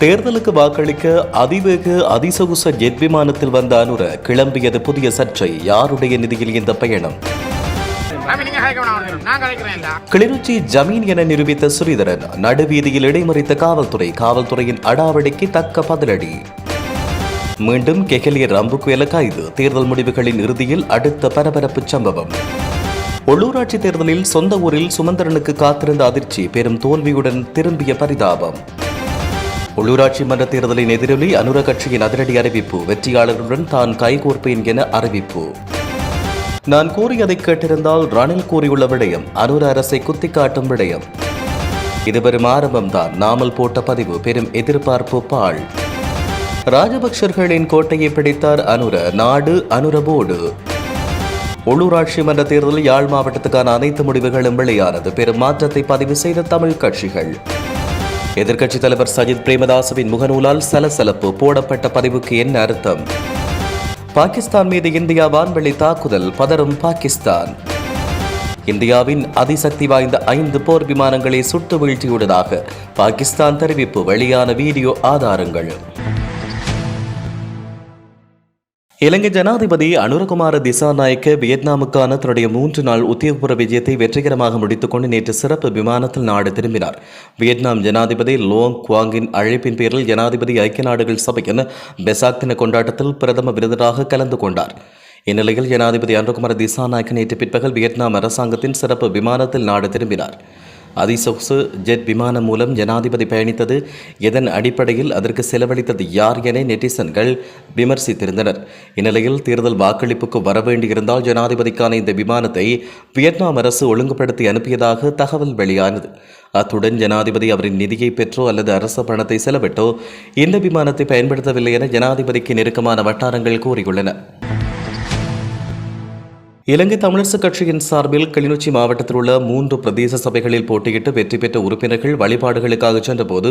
தேர்தலுக்கு வாக்களிக்க அதிவேக அதிசகுச ஜெட் விமானத்தில் வந்த அனுர கிளம்பியது புதிய சர்ச்சை. யாருடைய நிதியில் இந்த பயணம்? கிளிநொச்சி ஜமீன் என நிரூபித்த ஸ்ரீதரன் நடுவீதியில் இடைமறித்த காவல்துறை காவல்துறையின் அடாவடிக்கு தக்க பதிலடி. மீண்டும் கெகலிய ரம்புக்குவேல கைது. தேர்தல் முடிவுகளின் இறுதியில் அடுத்த பரபரப்பு சம்பவம். உள்ளூராட்சி தேர்தலில் சொந்த ஊரில் சுமந்திரனுக்கு காத்திருந்த அதிர்ச்சி பெரும் தோல்வியுடன் திரும்பிய பரிதாபம். உள்ளூராட்சி மன்ற தேர்தலின் எதிரொலி அனுர கட்சியின் அதிரடி அறிவிப்பு. வெற்றியாளர்களுடன் தான் கைகோர்ப்பேன் என அறிவிப்பு. நான் கூறியதை கேட்டிருந்தால் ரணில் கூறியுள்ள விடயம் அனுர அரசை குத்திக்காட்டும் விடயம். இது வெறும் ஆரம்பம்தான். நாமல் போட்ட பதிவு பெரும் எதிர்பார்ப்பு பாழ். ராஜபக்சர்களின் கோட்டையை பிடித்தார் அனுர நாடு அனுரபோடு. உள்ளூராட்சி மன்ற தேர்தலில் யாழ் மாவட்டத்துக்கான அனைத்து முடிவுகளும் வெளியானது. பெரும் மாற்றத்தை பதிவு செய்த தமிழ் கட்சிகள். எதிர்க்கட்சித் தலைவர் சஜித் பிரேமதாசவின் முகநூலால் சலசலப்பு போடப்பட்ட பதிவுக்கு என்ன அர்த்தம்? பாகிஸ்தான் மீது இந்தியா வான்வெளி தாக்குதல் பதறும் பாகிஸ்தான். இந்தியாவின் அதிசக்தி வாய்ந்த ஐந்து போர் விமானங்களை சுட்டு வீழ்த்தியுள்ளதாக பாகிஸ்தான் தெரிவிப்பு வெளியான வீடியோ ஆதாரங்கள். இலங்கை ஜனாதிபதி அனுரகுமார திசாநாயக்க வியட்நாமுக்கான தன்னுடைய மூன்று நாள் உத்தியோகபூர்வ விஜயத்தை வெற்றிகரமாக முடித்துக்கொண்டு நேற்று சிறப்பு விமானத்தில் நாடு திரும்பினார். வியட்நாம் ஜனாதிபதி லோங் குவாங்கின் அழைப்பின் பேரில் ஜனாதிபதி ஐக்கிய நாடுகள் சபையின் பெசாக் தின கொண்டாட்டத்தில் பிரதம விருதராக கலந்து கொண்டார். இந்நிலையில் ஜனாதிபதி அனுரகுமார திசாநாயக்க நேற்று பிற்பகல் வியட்நாம் அரசாங்கத்தின் சிறப்பு விமானத்தில் நாடு திரும்பினார். அதிசொகுசு ஜெட் விமானம் மூலம் ஜனாதிபதி பயணித்தது. எதன் அடிப்படையில் அதற்கு செலவழித்தது யார் என நெட்டிசன்கள் விமர்சித்திருந்தனர். இந்நிலையில் தேர்தல் வாக்களிப்புக்கு வரவேண்டியிருந்தால் ஜனாதிபதிக்கான இந்த விமானத்தை வியட்நாம் அரசு ஒழுங்குபடுத்தி அனுப்பியதாக தகவல் வெளியானது. அத்துடன் ஜனாதிபதி அவரின் நிதியை பெற்றோ அல்லது அரச பணத்தை செலவிட்டோ இந்த விமானத்தை பயன்படுத்தவில்லை என ஜனாதிபதிக்கு நெருக்கமான வட்டாரங்கள் கூறியுள்ளன. இலங்கை தமிழரசு கட்சியின் சார்பில் கிளிநொச்சி மாவட்டத்தில் உள்ள மூன்று பிரதேச சபைகளில் போட்டியிட்டு வெற்றி பெற்ற உறுப்பினர்கள் வழிபாடுகளுக்காக சென்றபோது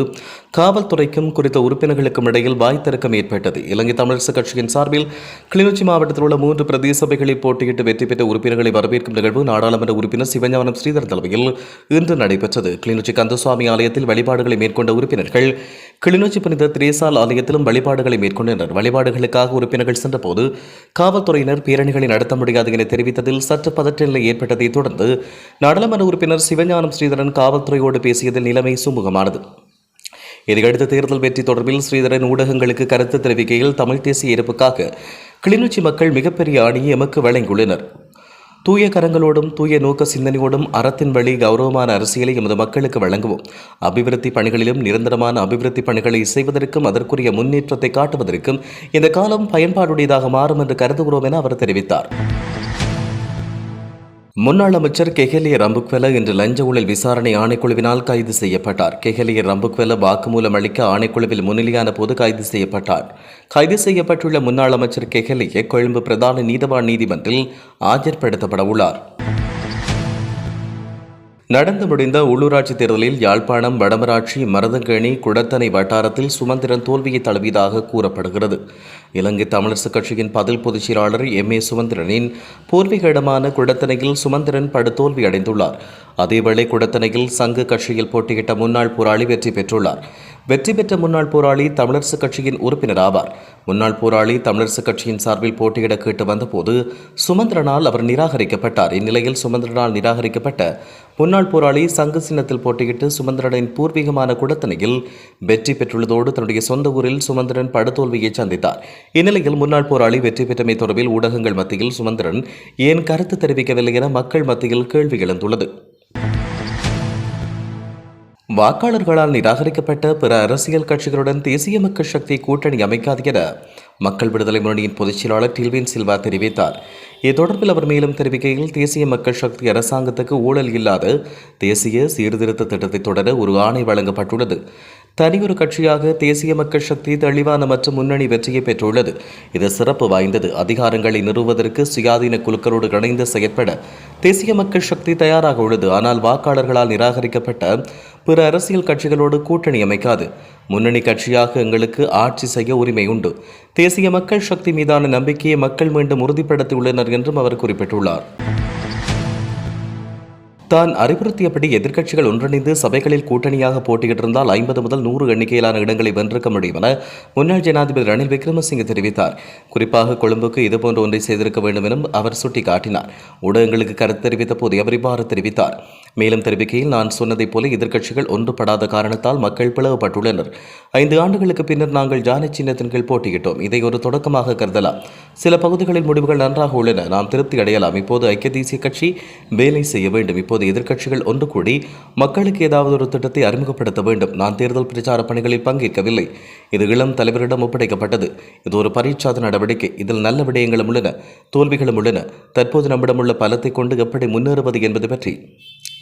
காவல்துறைக்கும் குறித்த உறுப்பினர்களுக்கும் இடையில் வாய் ஏற்பட்டது. இலங்கை தமிழரசு கட்சியின் சார்பில் கிளிநொச்சி மாவட்டத்தில் உள்ள மூன்று பிரதேச சபைகளில் போட்டியிட்டு வெற்றி பெற்ற உறுப்பினர்களை வரவேற்கும் நிகழ்வு நாடாளுமன்ற உறுப்பினர் சிவஞானம் ஸ்ரீதர் தலைமையில் இன்று நடைபெற்றது. கிளிநொச்சி கந்தசுவாமி ஆலயத்தில் வழிபாடுகளை மேற்கொண்ட உறுப்பினர்கள் கிளிநொச்சி புனித திரேசால் ஆலயத்திலும் வழிபாடுகளை மேற்கொண்டனர். வழிபாடுகளுக்காக உறுப்பினர்கள் சென்றபோது காவல்துறையினர் பேரணிகளை நடத்த முடியாது என தெரிவித்து தெரிவித்ததில் சற்று பதற்றநிலை ஏற்பட்டதைத் தொடர்ந்து நாடாளுமன்ற உறுப்பினர் சிவஞானம் ஸ்ரீதரன் காவல்துறையோடு பேசியதில் நிலைமை சுமூகமானது. இதையடுத்து தேர்தல் வெற்றி தொடர்பில் ஸ்ரீதரன் ஊடகங்களுக்கு கருத்து தெரிவிக்கையில் தமிழ் தேசிய இருப்புக்காக கிளிநொச்சி மக்கள் மிகப்பெரிய அணியை எமக்கு வழங்கியுள்ளனர். தூய கரங்களோடும் தூய நோக்க சிந்தனையோடும் அறத்தின் வழி கௌரவமான அரசியலை எமது மக்களுக்கு வழங்குவோம். அபிவிருத்தி பணிகளிலும் நிரந்தரமான அபிவிருத்தி பணிகளை செய்வதற்கும் அதற்குரிய முன்னேற்றத்தை காட்டுவதற்கும் இந்த காலம் பயன்பாடுடையதாக மாறும் என்று கருதுகிறோம் என அவர் தெரிவித்தார். முன்னாள் அமைச்சர் கெஹலிய ரம்புக்வெல இன்று லஞ்ச ஊழல் விசாரணை ஆணைக்குழுவினால் கைது செய்யப்பட்டார். கெஹலிய ரம்புக்வெல வாக்குமூலம் அளிக்க ஆணைக்குழுவில் முன்னிலையான போது கைது செய்யப்பட்டார். கைது செய்யப்பட்டுள்ள முன்னாள் அமைச்சர் கெஹலிய கொழும்பு பிரதான நீதவான் நீதிமன்றில் ஆஜர்படுத்தப்பட உள்ளார். நடந்து முடிந்த உள்ளூராட்சி தேர்தலில் யாழ்ப்பாணம் வடமராட்சி மருதங்கேணி குடத்தனை வட்டாரத்தில் சுமந்திரன் தோல்வியை தழுவியதாக கூறப்படுகிறது. இலங்கை தமிழரசுக் கட்சியின் பதில் பொதுச் செயலாளர் எம் ஏ சுமந்திரனின் பூர்வீக இடமான குடத்தனையில் சுமந்திரன் படுதோல்வி அடைந்துள்ளார். அதேவேளை குடத்தனையில் சங்கு கட்சியில் போட்டியிட்ட முன்னாள் போராளி வெற்றி பெற்றுள்ளார். வெற்றி பெற்ற முன்னாள் போராளி தமிழரசுக் கட்சியின் உறுப்பினர் ஆவார். முன்னாள் போராளி தமிழரசுக் கட்சியின் சார்பில் போட்டியிட கேட்டு வந்தபோது சுமந்திரனால் அவர் நிராகரிக்கப்பட்டார். இந்நிலையில் சுமந்திரனால் நிராகரிக்கப்பட்ட முன்னாள் போராளி சங்க சின்னத்தில் போட்டியிட்டு சுமந்திரனின் பூர்வீகமான குடத்தனையில் வெற்றி பெற்றுள்ளதோடு தன்னுடைய சொந்த ஊரில் சுமந்திரன் படுதோல்வியை சந்தித்தார். இந்நிலையில் முன்னாள் போராளி வெற்றி பெற்றமை தொடர்பில் ஊடகங்கள் மத்தியில் சுமந்திரன் ஏன் கருத்து தெரிவிக்கவில்லை என மக்கள் மத்தியில் கேள்வி எழுந்துள்ளது. வாக்காளர்களால் நிராகரிக்கப்பட்ட பிற அரசியல் கட்சிகளுடன் தேசிய மக்கள் சக்தி கூட்டணி அமைக்காது என மக்கள் விடுதலை முன்னணியின் பொதுச் செயலாளர் டில்வின் சில்வா தெரிவித்தார். இது தொடர்பில் அவர் மேலும் தெரிவிக்கையில் தேசிய மக்கள் சக்தி அரசாங்கத்துக்கு ஊழல் இல்லாத தேசிய சீர்திருத்த திட்டத்தை தொடர ஒரு ஆணை வழங்கப்பட்டுள்ளது. தனியொரு கட்சியாக தேசிய மக்கள் சக்தி தெளிவான மற்றும் முன்னணி வெற்றியை பெற்றுள்ளது. இது சிறப்பு வாய்ந்தது. அதிகாரங்களை நிறுவுவதற்கு சுயாதீன குழுக்களோடு இணைந்து செயற்பட தேசிய மக்கள் சக்தி தயாராக உள்ளது. ஆனால் வாக்காளர்களால் நிராகரிக்கப்பட்ட பிற அரசியல் கட்சிகளோடு கூட்டணி அமைக்காது. முன்னணி கட்சியாக எங்களுக்கு ஆட்சி செய்ய உரிமை உண்டு. தேசிய மக்கள் சக்தி மீதான நம்பிக்கையை மக்கள் மீண்டும் உறுதிப்படுத்தியுள்ளனர் என்றும் அவர் குறிப்பிட்டுள்ளார். தான் அறிவுறுத்தியபடி எதிர்க்கட்சிகள் ஒன்றிணைந்து சபைகளில் கூட்டணியாக போட்டியிட்டிருந்தால் ஐம்பது முதல் நூறு எண்ணிக்கையிலான இடங்களை வென்றிருக்க முடியும் என முன்னாள் ஜனாதிபதி ரணில் விக்ரமசிங்கே தெரிவித்தார். குறிப்பாக கொழும்புக்கு இதுபோன்ற ஒன்றை செய்திருக்க வேண்டும் எனும் அவர் சுட்டிக்காட்டினார். ஊடகங்களுக்கு கருத்து தெரிவித்த போது அவர் இவ்வாறு தெரிவித்தார்? மேலும் தெரிவிக்கையில் நான் சொன்னதைப் போல எதிர்க்கட்சிகள் ஒன்றுபடாத காரணத்தால் மக்கள் பிளவுபட்டுள்ளனர். ஐந்து ஆண்டுகளுக்கு பின்னர் நாங்கள் ஜானி சின்னத்தின் கீழ் போட்டியிட்டோம். இதை ஒரு தொடக்கமாக கருதலாம். சில பகுதிகளில் முடிவுகள் நன்றாக உள்ளன. நாம் திருப்தி அடையலாம். இப்போது ஐக்கிய தேசிய கட்சி வேலை செய்ய வேண்டும். இப்போது எதிர்க்கட்சிகள் ஒன்று கூடி மக்களுக்கு ஏதாவது ஒரு திட்டத்தை அறிமுகப்படுத்த வேண்டும். நான் தேர்தல் பிரச்சார பணிகளில் பங்கேற்கவில்லை. இது இளம் தலைவரிடம் ஒப்படைக்கப்பட்டது. இது ஒரு பரீட்சாத நடவடிக்கை. இதில் நல்ல விடயங்களும் உள்ளன. தோல்விகளும் உள்ளன. தற்போது நம்மிடம் உள்ள பலத்தை கொண்டு எப்படி முன்னேறுவது என்பது பற்றி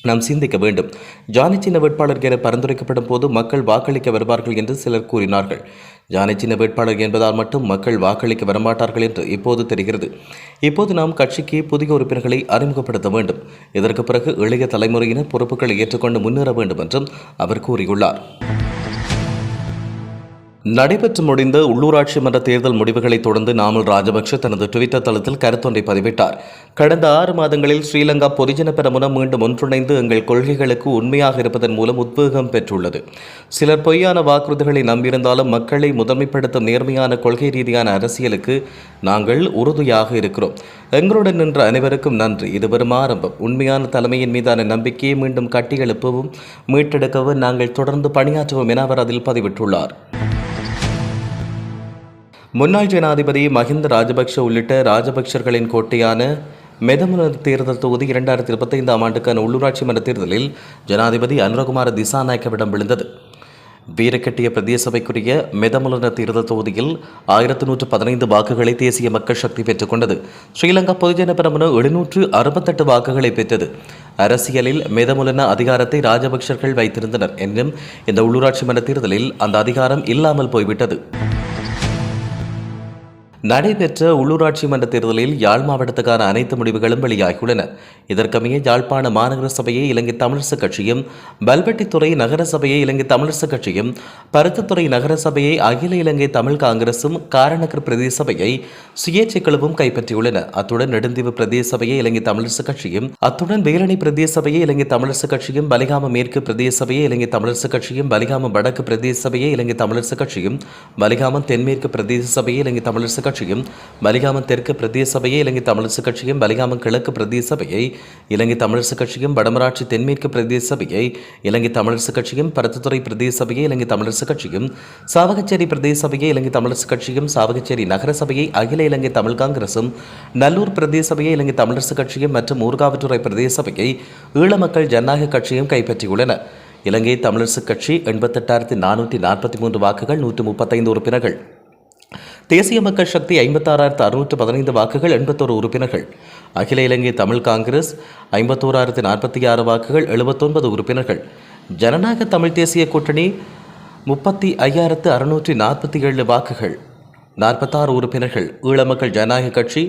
நாம் சிந்திக்க வேண்டும். ஜானி சின்ன வேட்பாளர் என பரிந்துரைக்கப்படும் போது மக்கள் வாக்களிக்க வருவார்கள் என்று சிலர் கூறினார்கள். ஜானி சின்ன வேட்பாளர் என்பதால் மட்டும் மக்கள் வாக்களிக்க வரமாட்டார்கள் என்று இப்போது தெரிகிறது. இப்போது நாம் கட்சிக்கு புதிய உறுப்பினர்களை அறிமுகப்படுத்த வேண்டும். இதற்கு பிறகு இளைய தலைமுறையினர் பொறுப்புகளை ஏற்றுக்கொண்டு முன்னேற வேண்டும் என்றும் அவர் கூறியுள்ளார். நடைபெற்று முடிந்த உள்ளூராட்சி மன்ற தேர்தல் முடிவுகளை தொடர்ந்து நாமல் ராஜபக்ஷ தனது டுவிட்டர் தளத்தில் கருத்தொன்றை பதிவிட்டார். கடந்த ஆறு மாதங்களில் ஸ்ரீலங்கா பொதுஜன பெரமுன மீண்டும் ஒன்றிணைந்து எங்கள் கொள்கைகளுக்கு உண்மையாக இருப்பதன் மூலம் உத்வேகம் பெற்றுள்ளது. சிலர் பொய்யான வாக்குறுதிகளை நம்பியிருந்தாலும் மக்களை முதன்மைப்படுத்தும் நேர்மையான கொள்கை ரீதியான அரசியலுக்கு நாங்கள் உறுதியாக இருக்கிறோம். எங்களுடன் நின்ற அனைவருக்கும் நன்றி. இது வெறும் ஆரம்பம். உண்மையான தலைமையின் மீதான நம்பிக்கையை மீண்டும் கட்டியெழுப்பவும் மீட்டெடுக்கவும் நாங்கள் தொடர்ந்து பணியாற்றுவோம் என அவர் அதில் பதிவிட்டுள்ளார். முன்னாள் ஜனாதிபதி மஹிந்த ராஜபக்ஷ உள்ளிட்ட ராஜபக்ஷர்களின் கோட்டையான மெதமுன தேர்தல் தொகுதி இரண்டாயிரத்தி இருபத்தைந்தாம் ஆண்டுக்கான உள்ளூராட்சி மன்ற தேர்தலில் ஜனாதிபதி அனுரகுமார திசாநாயக்கவிடம் விழுந்தது. வீரக்கட்டிய பிரதேச சபைக்குரிய மெதமுலன தேர்தல் தொகுதியில் ஆயிரத்தி நூற்று பதினைந்து வாக்குகளை தேசிய மக்கள் சக்தி பெற்றுக்கொண்டது ஸ்ரீலங்கா பொதுஜன பெரமுன எழுநூற்று அறுபத்தெட்டு வாக்குகளை பெற்றது. அரசியலில் மெதமுலன அதிகாரத்தை ராஜபக்சர்கள் வைத்திருந்தனர் என்றும் இந்த உள்ளூராட்சி மன்ற தேர்தலில் அந்த அதிகாரம் இல்லாமல் போய்விட்டது. நடைபெற்ற உள்ளூராட்சி மன்ற தேர்தலில் யாழ் மாவட்டத்துக்கான அனைத்து முடிவுகளும் வெளியாகியுள்ளன. இதற்கமைய யாழ்ப்பாண மாநகர சபையை இலங்கை தமிழரசுக் கட்சியும் பல்வெட்டித்துறை நகர சபையை இலங்கை தமிழரசுக் கட்சியும் பருத்தித்துறை நகர சபையை அகில இலங்கை தமிழ் காங்கிரசும் காரநகர் பிரதேச சபையை சுயேட்சை குழுவும் கைப்பற்றியுள்ளன. அத்துடன் நெடுந்தீவு பிரதேச சபையை இலங்கை தமிழரசுக் கட்சியும் அத்துடன் வேலணி பிரதேச சபையை இலங்கை தமிழரசுக் கட்சியும் பலிகாம மேற்கு பிரதேச சபையை இலங்கை தமிழரசுக் கட்சியும் பலிகாம வடக்கு பிரதேச சபையை இலங்கை தமிழரசுக் கட்சியும் பலிகாமம் தென்மேற்கு பிரதேச சபையை இலங்கை தமிழரசுக் கட்சியும் பலிகாமம் தெற்கு பிரதேச சபையை இலங்கை தமிழரசுக் கட்சியும் பலிகாமம் கிழக்கு பிரதேச சபையை இலங்கை தமிழரசுக் கட்சியும் வடமராட்சி தென்மேற்கு பிரதேச சபையை இலங்கை தமிழரசுக் கட்சியும் பருத்தித்துறை பிரதேச சபையை இலங்கை தமிழரசுக் கட்சியும் சாவகச்சேரி பிரதேச சபையை இலங்கை தமிழரசுக் கட்சியும் சாவகச்சேரி நகர சபையை அகில இலங்கை தமிழ் காங்கிரசும் நல்லூர் பிரதேச சபையை இலங்கை தமிழரசுக் கட்சியும் மற்றும் ஊர்காவற்றுறை பிரதேச சபையை ஈழ மக்கள் ஜனநாயக கட்சியும் கைப்பற்றியுள்ளன. இலங்கை தமிழரசுக் கட்சி எண்பத்தெட்டாயிரத்தி நானூற்றி நாற்பத்தி மூன்று வாக்குகள் நூற்று முப்பத்தைந்து உறுப்பினர்கள். தேசிய மக்கள் சக்தி ஐம்பத்தாறாயிரத்து அறுநூற்று பதினைந்து வாக்குகள் எண்பத்தோரு உறுப்பினர்கள். அகில இலங்கை தமிழ் காங்கிரஸ் ஐம்பத்தோராயிரத்து நாற்பத்தி ஆறு வாக்குகள் எழுபத்தொன்பது உறுப்பினர்கள். ஜனநாயக தமிழ் தேசிய கூட்டணி முப்பத்தி ஐயாயிரத்து அறுநூற்றி நாற்பத்தி ஏழு வாக்குகள். நாற்பத்தாறு உறுப்பினர்கள். ஈழமக்கள் ஜனநாயக கட்சி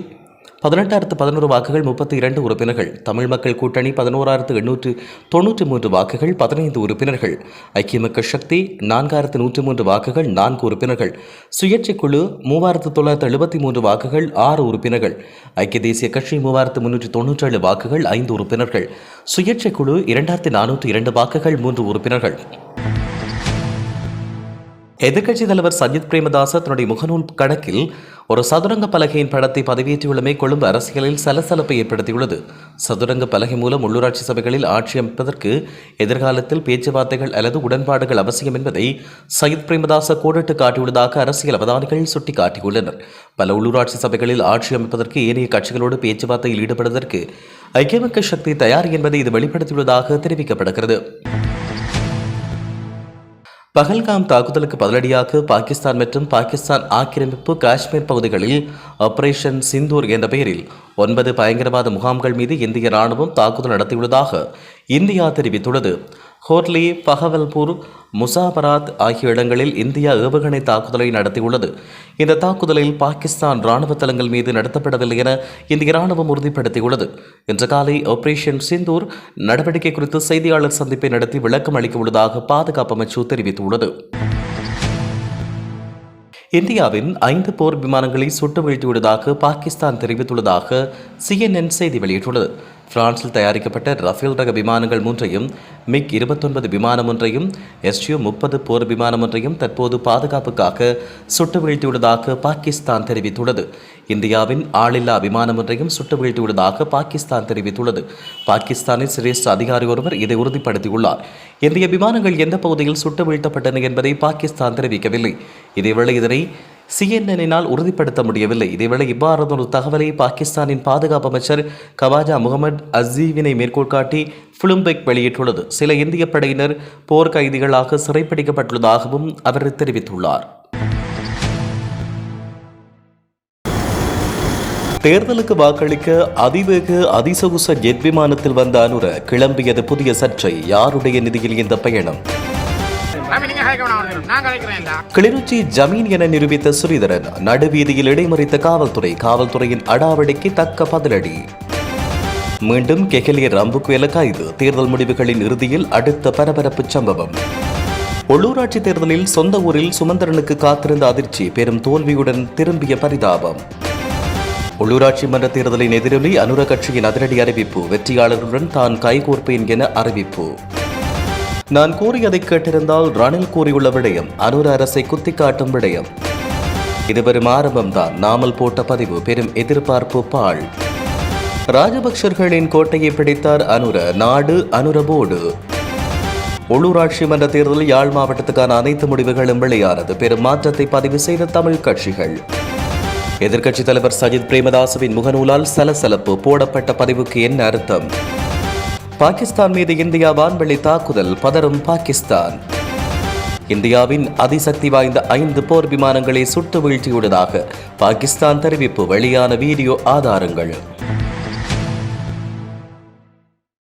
பதினெட்டாயிரத்து பதினோரு வாக்குகள் முப்பத்தி இரண்டு உறுப்பினர்கள். தமிழ் மக்கள் கூட்டணி பதினோராயிரத்து எண்ணூற்று தொண்ணூற்றி மூன்று வாக்குகள் பதினைந்து உறுப்பினர்கள். ஐக்கிய மக்கள் சக்தி நான்காயிரத்து நூற்றி மூன்று வாக்குகள் நான்கு உறுப்பினர்கள். சுயேட்சை குழு மூவாயிரத்து தொள்ளாயிரத்து எழுபத்தி மூன்று வாக்குகள் ஆறு உறுப்பினர்கள். ஐக்கிய தேசிய கட்சி மூவாயிரத்து முன்னூற்றி தொண்ணூற்றேழு வாக்குகள் ஐந்து உறுப்பினர்கள். சுயேட்சை குழு இரண்டாயிரத்து நானூற்று இரண்டு வாக்குகள் மூன்று உறுப்பினர்கள். எதிர்க்கட்சி தலைவர் சஜித் பிரேமதாச தன்னுடைய முகநூல் கணக்கில் ஒரு சதுரங்க பலகையின் படத்தை பதிவேற்றியுள்ளமை கொழும்பு அரசியலில் சலசலப்பை ஏற்படுத்தியுள்ளது. சதுரங்க பலகை மூலம் உள்ளூராட்சி சபைகளில் ஆட்சி அமைப்பதற்கு எதிர்காலத்தில் பேச்சுவார்த்தைகள் அல்லது உடன்பாடுகள் அவசியம் என்பதை சயித் பிரேமதாச கோடிட்டு காட்டியுள்ளதாக அரசியல் அவதானிகள் சுட்டிக்காட்டியுள்ளனர். பல உள்ளூராட்சி சபைகளில் ஆட்சி அமைப்பதற்கு ஏனைய கட்சிகளோடு பேச்சுவார்த்தையில் ஈடுபடுவதற்கு ஐக்கிய மக்கள் சக்தி தயார் என்பதை இது வெளிப்படுத்தியுள்ளதாக தெரிவிக்கப்படுகிறது. பகல்காம் தாக்குதலுக்கு பதிலடியாக பாகிஸ்தான் மற்றும் பாகிஸ்தான் ஆக்கிரமிப்பு காஷ்மீர் பகுதிகளில் ஆபரேஷன் சிந்தூர் என்ற பெயரில் ஒன்பது பயங்கரவாத முகாம்கள் மீது இந்திய ராணுவம் தாக்குதல் நடத்தியுள்ளதாக இந்தியா தெரிவித்துள்ளது. ஹோர்லி பகவல்பூர் முசாபராத் ஆகிய இடங்களில் இந்தியா ஏவுகணை தாக்குதலை நடத்தியுள்ளது. இந்த தாக்குதலில் பாகிஸ்தான் ராணுவ தளங்கள் மீது நடத்தப்படவில்லை என இந்திய ராணுவம் உறுதிப்படுத்தியுள்ளது. இன்று காலை ஆபரேஷன் சிந்தூர் நடவடிக்கை குறித்து செய்தியாளர் சந்திப்பை நடத்தி விளக்கம் அளிக்க உள்ளதாக பாதுகாப்பு அமைச்சு தெரிவித்துள்ளது. இந்தியாவின் ஐந்து போர் விமானங்களை சுட்டு வீழ்த்தியுள்ளதாக பாகிஸ்தான் தெரிவித்துள்ளதாக சிஎன்என் செய்தி வெளியிட்டுள்ளது. பிரான்சில் தயாரிக்கப்பட்ட ரஃபேல் ரக விமானங்கள் மூன்றையும் மிக் இருபத்தொன்பது விமானம் ஒன்றையும் எஸ்யூ முப்பது போர் விமானம் ஒன்றையும் தற்போது பாதுகாப்புக்காக சுட்டு வீழ்த்தியுள்ளதாக பாகிஸ்தான் தெரிவித்துள்ளது. இந்தியாவின் ஆளில்லா விமானம் ஒன்றையும் சுட்டு வீழ்த்தியுள்ளதாக பாகிஸ்தான் தெரிவித்துள்ளது. பாகிஸ்தானின் சிரேஷ்ட அதிகாரி ஒருவர் இதை உறுதிப்படுத்தியுள்ளார். இந்திய விமானங்கள் எந்த பகுதியில் சுட்டு வீழ்த்தப்பட்டன என்பதை பாகிஸ்தான் தெரிவிக்கவில்லை. இதேவேளை இதனை சிஎன்என்னினால் உறுதிப்படுத்த முடியவில்லை. இதேவேளை இவ்வாறான ஒரு தகவலை பாகிஸ்தானின் பாதுகாப்பு அமைச்சர் கவாஜா முகமது அசீவினை மேற்கோள் காட்டி புளும்பெக் வெளியிட்டுள்ளது. சில இந்திய படையினர் போர் கைதிகளாக சிறைப்பிடிக்கப்பட்டுள்ளதாகவும் அவர் தெரிவித்துள்ளார். தேர்தலுக்கு வாக்களிக்க அதிவேக அதிசகுச ஜெட் விமானத்தில் வந்த அனுர கிளம்பியது புதிய சர்ச்சை. யாருடைய நிதியில் இந்த பயணம்? கிளிநொச்சி ஜமீன் என நிரூபித்த ஸ்ரீதரன் நடுவீதியில் இடைமறித்த காவல்துறை காவல்துறையின் அடாவடிக்கு தக்க பதிலடி. மீண்டும் கெகலிய ரம்புக்குயல கைது. தேர்தல் முடிவுகளின் இறுதியில் அடுத்த பரபரப்பு சம்பவம். உள்ளூராட்சி தேர்தலில் சொந்த ஊரில் சுமந்திரனுக்கு காத்திருந்த அதிர்ச்சி பெரும் தோல்வியுடன் திரும்பிய பரிதாபம். உள்ளூராட்சி மன்ற தேர்தலின் எதிரொலி அனுர கட்சியின் அதிரடி அறிவிப்பு. வெற்றியாளர்களுடன் தான் கைகோர்ப்பேன் என அறிவிப்பு. நான் கூறியதை கேட்டிருந்தால் ரணில் கூறியுள்ள விடயம் அனுர அரசை குத்திக்காட்டும் விடயம். இது வெறும் ஆரம்பம்தான். நாமல் போட்ட பதிவு பெரும் எதிர்பார்ப்பு பாழ். ராஜபக்சர்களின் கோட்டையை பிடித்தார் அனுர நாடு அனுரபோடு உள்ளூராட்சி மன்ற தேர்தலில் யாழ் மாவட்டத்துக்கான அனைத்து முடிவுகளும் வெளியானது. பெரும் மாற்றத்தை பதிவு செய்த தமிழ் கட்சிகள். எதிர்க்கட்சித் தலைவர் சஜித் பிரேமதாசவின் முகநூலால் சலசலப்பு போடப்பட்ட பதிவுக்கு என்ன அர்த்தம்? பாகிஸ்தான் மீது இந்தியா வான்வெளி தாக்குதல் பதறும் பாகிஸ்தான். இந்தியாவின் அதிசக்தி வாய்ந்த ஐந்து போர் விமானங்களை சுட்டு வீழ்த்தியுள்ளதாக பாகிஸ்தான் தெரிவிப்பு. வெளியான வீடியோ ஆதாரங்கள்.